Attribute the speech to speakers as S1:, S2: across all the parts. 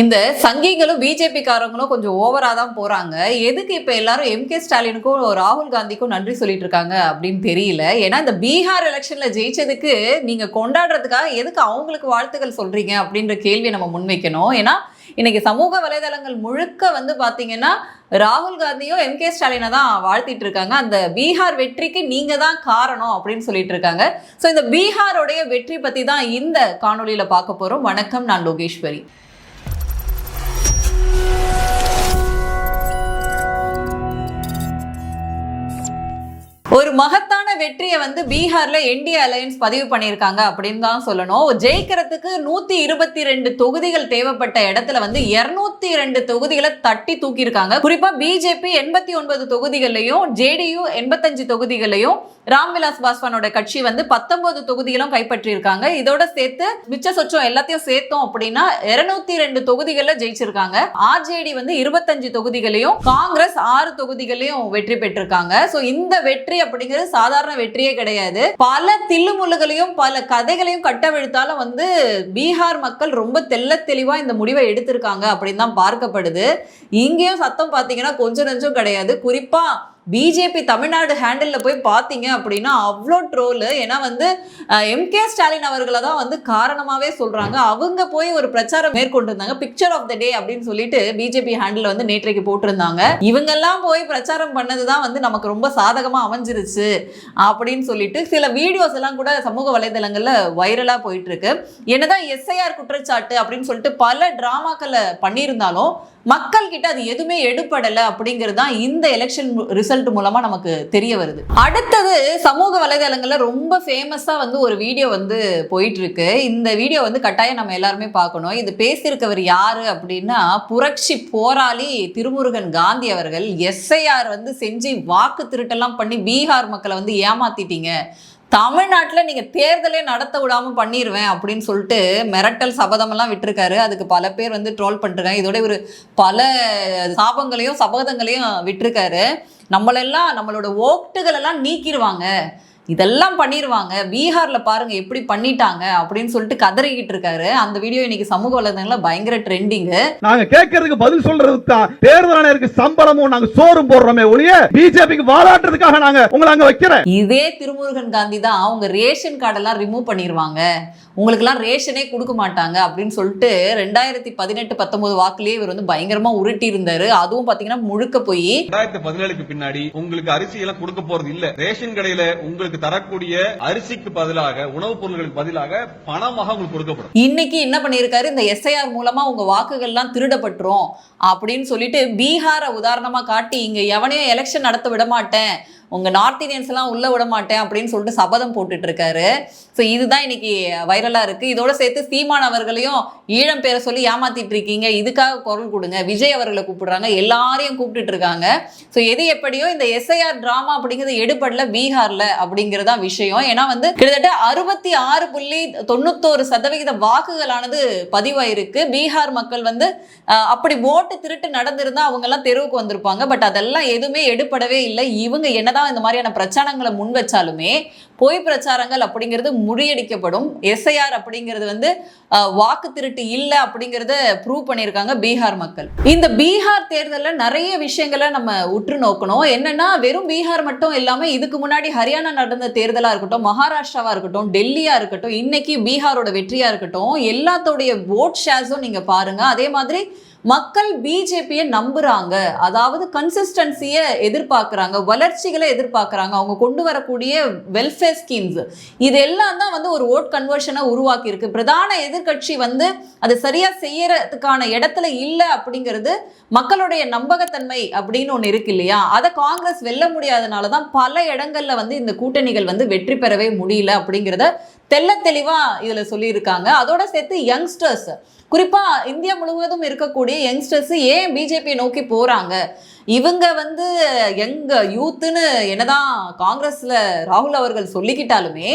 S1: இந்த சங்கிகளும் பிஜேபி காரங்களும் கொஞ்சம் ஓவரா தான் போறாங்க. எதுக்கு இப்ப எல்லாரும் எம் கே ஸ்டாலினுக்கும் ராகுல் காந்திக்கும் நன்றி சொல்லிட்டு இருக்காங்க அப்படின்னு தெரியல. ஏன்னா இந்த பீகார் எலெக்ஷன்ல ஜெயிச்சதுக்கு நீங்க கொண்டாடுறதுக்காக எதுக்கு அவங்களுக்கு வாழ்த்துக்கள் சொல்றீங்க அப்படின்ற கேள்வியை நம்ம முன்வைக்கணும். ஏன்னா இன்னைக்கு சமூக வலைதளங்கள் முழுக்க வந்து பாத்தீங்கன்னா ராகுல் காந்தியும் எம் கே ஸ்டாலினை தான் வாழ்த்திட்டு இருக்காங்க. அந்த பீகார் வெற்றிக்கு நீங்க தான் காரணம் அப்படின்னு சொல்லிட்டு இருக்காங்க. ஸோ இந்த பீகாரோடைய வெற்றி பத்தி தான் இந்த காணொலியில பார்க்க போறோம். வணக்கம் நான் லோகேஸ்வரி. ஒரு மகத்தான வெற்றியை வந்து பீகார்ல என்டிஏ அலையன்ஸ் பதிவு பண்ணியிருக்காங்க அப்படின்னு தான் சொல்லணும். ஜெயிக்கிறதுக்கு நூத்தி இருபத்தி ரெண்டு தொகுதிகள் தேவைப்பட்ட இடத்துல வந்து இருநூத்தி ரெண்டு தொகுதிகளை தட்டி தூக்கியிருக்காங்க. குறிப்பா பிஜேபி எண்பத்தி ஒன்பது தொகுதிகளையும் ஜேடியு எண்பத்தஞ்சு தொகுதிகளையும் ராம்விலாஸ் பாஸ்வானோட கட்சி வந்து பத்தொன்பது தொகுதிகளும் கைப்பற்றியிருக்காங்க. இதோட சேர்த்து மிச்ச சொச்சம் எல்லாத்தையும் சேர்த்தோம் அப்படின்னா இருநூத்தி ரெண்டு தொகுதிகளில் ஜெயிச்சிருக்காங்க. ஆர்ஜேடி வந்து இருபத்தஞ்சு தொகுதிகளையும் காங்கிரஸ் ஆறு தொகுதிகளையும் வெற்றி பெற்றிருக்காங்க. ஸோ இந்த வெற்றி அப்படிங்கிறது சாதாரண வெற்றியே கிடையாது. பல தில்லுமுள்ளுகளையும் பல கதைகளையும் கட்டவிழ்த்தாலும் வந்து பீகார் மக்கள் ரொம்ப தெள்ள தெளிவா இந்த முடிவை எடுத்திருக்காங்க அப்படின்னு தான் பார்க்கப்படுது. இங்கேயும் சத்தம் பார்த்தீங்கன்னா கொஞ்சம் நெஞ்சம் கிடையாது. குறிப்பா பிஜேபி தமிழ்நாடு ஹேண்டில் போய் பார்த்தீங்க அப்படின்னா அவ்வளோ ட்ரோலு ஏன்னா வந்து எம் கே ஸ்டாலின் அவர்களை தான் வந்து காரணமாகவே சொல்கிறாங்க அவங்க போய் ஒரு பிரச்சாரம் மேற்கொண்டிருந்தாங்க. பிக்சர் ஆஃப் த டே அப்படின்னு சொல்லிட்டு பிஜேபி ஹேண்டில் வந்து நேற்றைக்கு போட்டிருந்தாங்க. இவங்கெல்லாம் போய் பிரச்சாரம் பண்ணது தான் வந்து நமக்கு ரொம்ப சாதகமாக அமைஞ்சிருச்சு அப்படின்னு சொல்லிட்டு சில வீடியோஸ் எல்லாம் கூட சமூக வலைதளங்களில் வைரலாக போயிட்டுருக்கு என்னதான் எஸ்ஐஆர் குற்றச்சாட்டு அப்படின்னு சொல்லிட்டு பல டிராமாக்களை பண்ணியிருந்தாலும் மக்கள் கிட்ட அது எதுவுமே எடுபடலை அப்படிங்கிறது தான் இந்த எலெக்ஷன் ரிசல்ட் மூலமா நமக்கு தெரிய வருது. அடுத்தது சமூக வலைதளங்கள்ல ரொம்ப ஃபேமஸா வந்து ஒரு வீடியோ வந்து போயிட்டு இருக்கு இந்த வீடியோ வந்து கட்டாயம் நம்ம எல்லாருமே பார்க்கணும். இது பேசியிருக்கவர் யாரு அப்படின்னா புரட்சி போராளி திருமுருகன் காந்தி அவர்கள். எஸ்ஐஆர் வந்து செஞ்சு வாக்கு திருட்டெல்லாம் பண்ணி பீகார் மக்களை வந்து ஏமாத்திட்டீங்க. தமிழ்நாட்டில் நீங்கள் தேர்தலே நடத்த விடாமல் பண்ணிடுவேன் அப்படின்னு சொல்லிட்டு மிரட்டல் சபதமெல்லாம் விட்டுருக்காரு. அதுக்கு பல பேர் வந்து ட்ரோல் பண்ணிருக்காங்க இதோட ஒரு பல சாபங்களையும் சபதங்களையும் விட்டுருக்காரு. நம்மளெல்லாம் நம்மளோட ஓட்டுகள் எல்லாம் நீக்கிடுவாங்க. இதெல்லாம் பண்ணிடுவாங்க பீகார்ல பாருங்க எப்படி பண்ணிட்டாங்க அப்படின்னு சொல்லிட்டு கதறிக்கிட்டு இருக்காரு. அந்த வீடியோ இன்னைக்கு சமூக வலைதளங்கள்ல பயங்கர ட்ரெண்டிங்கு
S2: நாங்க கேட்கறதுக்கு பதில் சொல்றதுக்கு தான் தேர்தல் ஆணையருக்கு சம்பளமும் நாங்க சோறும் போடுறோமே ஒழிய பிஜேபிக்கு வாலாட்டுறதுக்காக நாங்க உங்களை அங்க வைக்கிறேன்.
S1: இதே திருமுருகன் காந்தி தான் அவங்க ரேஷன் கார்டெல்லாம் ரிமூவ் பண்ணிடுவாங்க உங்களுக்கெல்லாம் ரேஷனே கொடுக்க மாட்டாங்க அப்படின்னு சொல்லிட்டு ரெண்டாயிரத்தி பதினெட்டு பத்தொன்பது வாக்குலயே இவர் வந்து பயங்கரமா உருட்டி இருந்தாரு அதுவும் பாத்தீங்கன்னா முழுக்க போய்
S3: ரெண்டாயிரத்தி பதினேழுக்கு பின்னாடி உங்களுக்கு அரிசி எல்லாம் கொடுக்க போறது இல்ல. ரேஷன் கடையில உங்களுக்கு தரக்கூடிய அரிசிக்கு பதிலாக உணவுப் பொருட்களுக்கு பதிலாக பணமாக உங்களுக்கு கொடுக்கப்படும்.
S1: இன்னைக்கு என்ன பண்ணியிருக்காரு? இந்த எஸ்ஐஆர் மூலமா உங்க வாக்குகள்லாம் திருடப்பட்டுரும் அப்படின்னு சொல்லிட்டு பீகாரை உதாரணமா காட்டி இங்க எவனையும் எலெக்ஷன் நடத்த விட மாட்டேன். உங்கள் நார்த் இந்தியன்ஸ்லாம் உள்ளே விட மாட்டேன் அப்படின்னு சொல்லிட்டு சபதம் போட்டுட்டு இருக்காரு. ஸோ இதுதான் இன்னைக்கு வைரலாக இருக்குது இதோட சேர்த்து சீமான் அவர்களையும் ஈழம் பேரை சொல்லி ஏமாத்திட்டு இருக்கீங்க. இதுக்காக குரல் கொடுங்க. விஜய் அவர்களை கூப்பிடுறாங்க. எல்லாரையும் கூப்பிட்டுட்டு இருக்காங்க. ஸோ எது எப்படியோ இந்த எஸ்ஐஆர் ட்ராமா அப்படிங்கிறது எடுபடல பீகார்ல அப்படிங்கிறதா விஷயம். ஏன்னா வந்து கிட்டத்தட்ட அறுபத்தி ஆறு புள்ளி தொண்ணூத்தோரு சதவிகித வாக்குகளானது பதிவாயிருக்கு. பீகார் மக்கள் வந்து அப்படி ஓட்டு திருட்டு நடந்திருந்தா அவங்க எல்லாம் தெருவுக்கு வந்திருப்பாங்க. பட் அதெல்லாம் எதுவுமே எடுபடவே இல்லை. இவங்க என்னதான் இந்த மாதிரியான பிரச்சாரங்களை முன் வச்சாலுமே பொய் பிரச்சாரங்கள் அப்படிங்கிறது முறியடிக்கப்படும். எஸ்ஐஆர் அப்படிங்கிறது வந்து வாக்கு திருட்டு இல்லை அப்படிங்கிறத ப்ரூவ் பண்ணியிருக்காங்க பீகார் மக்கள். இந்த பீகார் தேர்தலில் நிறைய விஷயங்களை நம்ம உற்று நோக்கணும். என்னன்னா வெறும் பீகார் மட்டும் இல்லாமல் இதுக்கு முன்னாடி ஹரியானா நடந்த தேர்தலாக இருக்கட்டும் மகாராஷ்டிராவாக இருக்கட்டும் டெல்லியாக இருக்கட்டும் இன்னைக்கு பீகாரோட வெற்றியாக இருக்கட்டும் எல்லாத்தோடைய ஓட் ஷேர்ஸும் நீங்கள் பாருங்கள் அதே மாதிரி மக்கள் பிஜேபியை நம்புறாங்க. அதாவது கன்சிஸ்டன்சியை எதிர்பார்க்குறாங்க. வளர்ச்சிகளை எதிர்பார்க்குறாங்க. அவங்க கொண்டு வரக்கூடிய வெல்ஃபேர் ஸ்கீம்ஸ் இது எல்லாம் தான் வந்து ஒரு ஓட் கன்வர்ஷனை உருவாக்கி இருக்கு பிரதான எதிர்க்கட்சி வந்து அதை சரியா செய்யறதுக்கான இடத்துல இல்லை அப்படிங்கிறது மக்களுடைய நம்பகத்தன்மை அப்படின்னு ஒன்று இருக்கு இல்லையா? அதை காங்கிரஸ் வெல்ல முடியாதனால தான் பல இடங்கள்ல வந்து இந்த கூட்டணிகள் வந்து வெற்றி பெறவே முடியல அப்படிங்கிறத தெள்ள தெளிவா இதுல சொல்லியிருக்காங்க. அதோட சேர்த்து யங்ஸ்டர்ஸ் குறிப்பா இந்தியா முழுவதும் இருக்கக்கூடிய யங்ஸ்டர்ஸ் ஏன் பிஜேபியை நோக்கி போறாங்க? இவங்க வந்து எங்க யூத்துன்னு என்னதான் காங்கிரஸ்ல ராகுல் அவர்கள் சொல்லிக்கிட்டாலுமே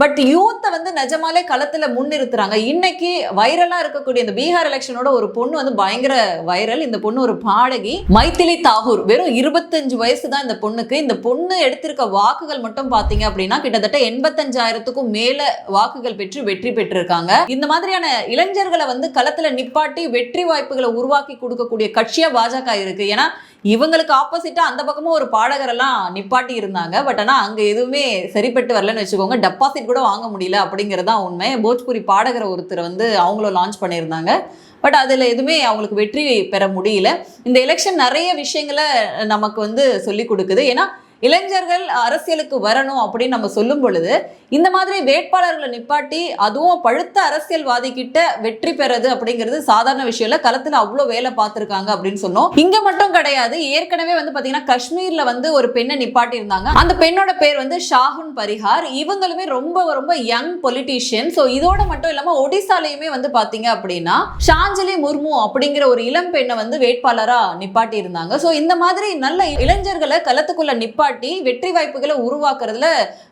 S1: பட் யூத்தை வந்து நிஜமாலே களத்தில் முன்னிறுத்துறாங்க. இன்னைக்கு வைரலாக இருக்கக்கூடிய இந்த பீகார் எலெக்ஷனோட ஒரு பொண்ணு வந்து பயங்கர வைரல். இந்த பொண்ணு ஒரு பாடகி. மைத்திலி தாகூர். வெறும் இருபத்தஞ்சு வயசு தான் இந்த பொண்ணுக்கு. இந்த பொண்ணு எடுத்திருக்க வாக்குகள் மட்டும் பார்த்தீங்க அப்படின்னா கிட்டத்தட்ட எண்பத்தஞ்சாயிரத்துக்கும் மேல வாக்குகள் பெற்று வெற்றி பெற்றிருக்காங்க. இந்த மாதிரியான இளைஞர்களை வந்து களத்தில் நிப்பாட்டி வெற்றி வாய்ப்புகளை உருவாக்கி கொடுக்கக்கூடிய கட்சியாக பாஜக இருக்கு. ஏன்னா இவங்களுக்கு ஆப்போசிட்டா அந்த பக்கமும் ஒரு பாடகர் எல்லாம் நிப்பாட்டி இருந்தாங்க. பட் ஆனால் அங்க எதுவுமே சரிப்பட்டு வரலன்னு வச்சுக்கோங்க. டெபாசிட் கூட வாங்க முடியல அப்படிங்கிறதான் உண்மை. போஜ்புரி பாடகர் ஒருத்தர் வந்து அவங்களும் லான்ச் பண்ணியிருந்தாங்க. பட் அதில் எதுவுமே அவங்களுக்கு வெற்றி பெற முடியல. இந்த எலெக்ஷன் நிறைய விஷயங்களை நமக்கு வந்து சொல்லி கொடுக்குது. ஏன்னா இளைஞர்கள் அரசியலுக்கு வரணும் அப்படின்னு நம்ம சொல்லும் பொழுது இந்த மாதிரி வேட்பாளர்களை நிப்பாட்டி அதுவும் பழுத்த அரசியல்வாதி கிட்ட வெற்றி பெறது அப்படிங்கிறது சாதாரண விஷயம் இல்ல களத்துல அவ்வளோ வேலை பார்த்துருக்காங்க அப்படின்னு சொன்னோம். இங்க மட்டும் கிடையாது. ஏற்கனவே வந்து பாத்தீங்கன்னா காஷ்மீர்ல வந்து ஒரு பெண்ணை நிப்பாட்டி இருந்தாங்க அந்த பெண்ணோட பேர் வந்து ஷாகுன் பரிஹார். இவங்களுமே ரொம்ப ரொம்ப யங் பொலிட்டீஷியன் ஸோ இதோட மட்டும் இல்லாம ஒடிசாலையுமே வந்து பாத்தீங்க அப்படின்னா ஷாஞ்சலி முர்மு அப்படிங்கிற ஒரு இளம் பெண்ணை வந்து வேட்பாளரா நிப்பாட்டி இருந்தாங்க ஸோ இந்த மாதிரி நல்ல இளைஞர்களை களத்துக்குள்ள நிப்பாட்டி வெற்றி வாய்ப்புகளை உருவாக்குறதுல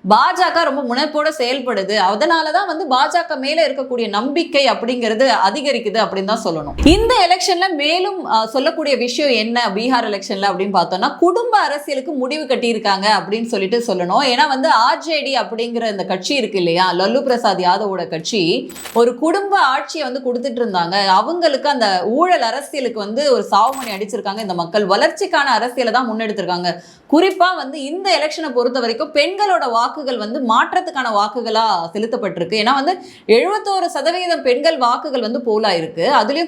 S1: பாஜக ரொம்ப முனைப்போட செயல்படுது. அதனாலதான் வந்து பாஜக மேல இருக்கக்கூடிய நம்பிக்கை அப்படிங்கிறது அதிகரிக்குது அப்படின்னு தான் சொல்லணும். இந்த எலெக்ஷன்ல மேலும் அஹ், சொல்லக்கூடிய விஷயம் என்ன? பீகார் எலெக்ஷன்ல அப்படின்னு பார்த்தோம்னா குடும்ப அரசியலுக்கு முடிவு கட்டியிருக்காங்க அப்படின்னு சொல்லிட்டு சொல்லணும். ஏன்னா வந்து ஆர்ஜேடி அப்படிங்கிற இந்த கட்சி இருக்கு இல்லையா? லல்லு பிரசாத் யாதவோட கட்சி ஒரு குடும்ப ஆட்சியை வந்து கொடுத்துட்டு இருந்தாங்க. அவங்களுக்கு அந்த ஊழல் அரசியலுக்கு வந்து ஒரு சாவுமணி அடிச்சிருக்காங்க. இந்த மக்கள் வளர்ச்சிக்கான அரசியலை தான் முன்னெடுத்திருக்காங்க. குறிப்பாக வந்து இந்த எலெக்ஷனை பொறுத்த வரைக்கும் பெண்களோட வாக்குகள் வந்து மாற்றத்துக்கான வாக்குகளாக செலுத்தப்பட்டிருக்கு. ஏன்னா வந்து எழுபத்தோரு சதவீதம் பெண்கள் வாக்குகள் வந்து போலா இருக்கு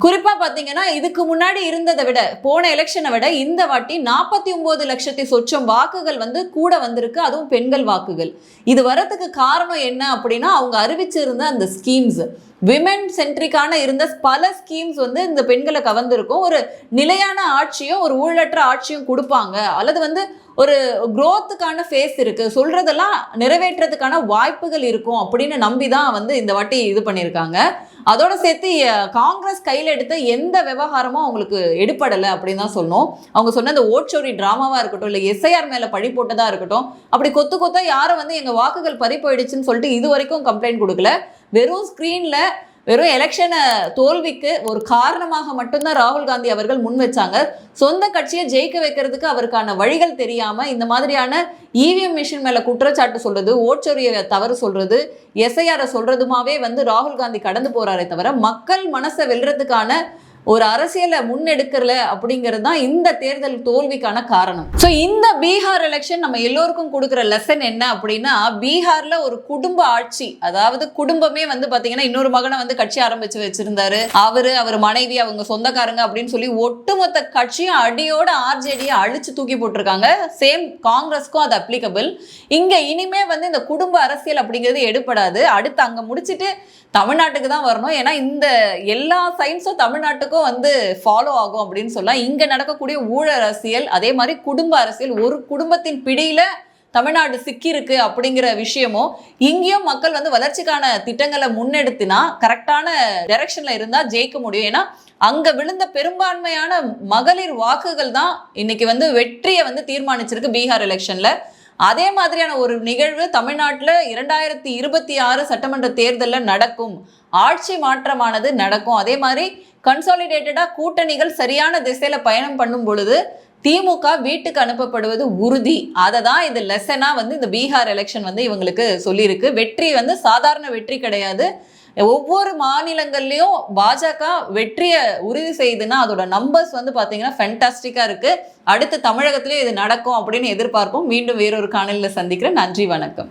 S1: குறிப்பாக பார்த்தீங்கன்னா இதுக்கு முன்னாடி இருந்ததை விட போன எலெக்ஷனை விட இந்த வாட்டி நாற்பத்தி ஒம்பது லட்சத்தி சொச்சம் வாக்குகள் வந்து கூட வந்திருக்கு. அதுவும் பெண்கள் வாக்குகள். இது வரத்துக்கு காரணம் என்ன அப்படின்னா அவங்க அறிவிச்சிருந்த அந்த ஸ்கீம்ஸ் விமென் சென்ட்ரிக்கான இருந்த பல ஸ்கீம்ஸ் வந்து இந்த பெண்களை கவர்ந்துருக்கும். ஒரு நிலையான ஆட்சியும் ஒரு ஊழலற்ற ஆட்சியும் கொடுப்பாங்க. அல்லது வந்து ஒரு குரோத்துக்கான ஃபேஸ் இருக்கு. சொல்றதெல்லாம் நிறைவேற்றத்துக்கான வாய்ப்புகள் இருக்கும் அப்படின்னு நம்பி தான் வந்து இந்த வாட்டி இது பண்ணியிருக்காங்க. அதோட சேர்த்து காங்கிரஸ் கையில் எடுத்த எந்த விவகாரமும் அவங்களுக்கு எடுப்படலை அப்படின்னு தான் சொன்னோம் அவங்க சொன்ன அந்த ஓட்சோரி ட்ராமாவாக இருக்கட்டும் இல்லை எஸ்ஐஆர் மேலே பழி போட்டதாக இருக்கட்டும் அப்படி கொத்து கொத்தா யாரும் வந்து எங்கள் வாக்குகள் பறி போயிடுச்சுன்னு சொல்லிட்டு இது வரைக்கும் கம்ப்ளைண்ட் கொடுக்கல. வெறும் ஸ்க்ரீனில் வெறும் எலெக்ஷனை தோல்விக்கு ஒரு காரணமாக மட்டும்தான் ராகுல் காந்தி அவர்கள் முன் வச்சாங்க. சொந்த கட்சியை ஜெயிக்க வைக்கிறதுக்கு அவருக்கான வழிகள் தெரியாம இந்த மாதிரியான இவிஎம் மிஷின் மேல குற்றச்சாட்டு சொல்றது ஓட்சொரிய தவறு சொல்றது எஸ்ஐஆரை சொல்றதுமாவே வந்து ராகுல் காந்தி கடந்து போறாரே தவிர மக்கள் மனசை வெல்றதுக்கான ஒரு அரசியலை முன்னெடுக்கல அப்படிங்கிறது தான் இந்த தேர்தல் தோல்விக்கான காரணம். ஸோ இந்த பீகார் எலெக்ஷன் நம்ம எல்லோருக்கும் கொடுக்குற லெசன் என்ன அப்படின்னா பீகார்ல ஒரு குடும்ப ஆட்சி அதாவது குடும்பமே வந்து பாத்தீங்கன்னா இன்னொரு மகனை வந்து கட்சி ஆரம்பிச்சு வச்சிருந்தாரு. அவரு அவர் மனைவி அவங்க சொந்தக்காரங்க அப்படின்னு சொல்லி ஒட்டுமொத்த கட்சியும் அடியோட ஆர்ஜேடியை அழிச்சு தூக்கி போட்டிருக்காங்க. சேம் காங்கிரஸ்க்கும் அது அப்ளிகபிள் இங்க இனிமே வந்து இந்த குடும்ப அரசியல் அப்படிங்கிறது எடுபடாது. அடுத்து அங்க முடிச்சிட்டு தமிழ்நாட்டுக்கு தான் வரணும். ஏன்னா இந்த எல்லா சயின்ஸும் தமிழ்நாட்டுக்கும் வந்து ஃபாலோ ஆகும் அப்படின்னு சொல்லலாம். இங்க நடக்கக்கூடிய ஊழல் அரசியல் அதே மாதிரி குடும்ப அரசியல் ஒரு குடும்பத்தின் பிடியில தமிழ்நாடு சிக்கியிருக்கு அப்படிங்கிற விஷயமும் இங்கேயும் மக்கள் வந்து வளர்ச்சிக்கான திட்டங்களை முன்னெடுத்தினா கரெக்டான டைரக்ஷன்ல இருந்தா ஜெயிக்க முடியும். ஏன்னா அங்க விழுந்த பெரும்பான்மையான மகளிர் வாக்குகள் தான் இன்னைக்கு வந்து வெற்றியை வந்து தீர்மானிச்சிருக்கு பீகார் எலெக்ஷன்ல அதே மாதிரியான ஒரு நிகழ்வு தமிழ்நாட்டில் இரண்டாயிரத்தி இருபத்தி ஆறு சட்டமன்ற தேர்தலில் நடக்கும். ஆட்சி மாற்றமானது நடக்கும். அதே மாதிரி கன்சாலிடேட்டடாக கூட்டணிகள் சரியான திசையில் பயணம் பண்ணும் பொழுது திமுக வீட்டுக்கு அனுப்பப்படுவது உறுதி. அதை தான் இது லெசனாக வந்து இந்த பீகார் எலெக்ஷன் வந்து இவங்களுக்கு சொல்லியிருக்கு. வெற்றி வந்து சாதாரண வெற்றி கிடையாது. ஒவ்வொரு மாநிலங்கள்லையும் பாஜக வெற்றியை உறுதி செய்யுதுன்னா அதோட நம்பர்ஸ் வந்து பார்த்தீங்கன்னா ஃபென்டாஸ்டிக்கா இருக்கு. அடுத்து தமிழகத்திலயும் இது நடக்கும் அப்படின்னு எதிர்பார்ப்போம். மீண்டும் வேறொரு காணொலியில் சந்திக்கிறேன். நன்றி வணக்கம்.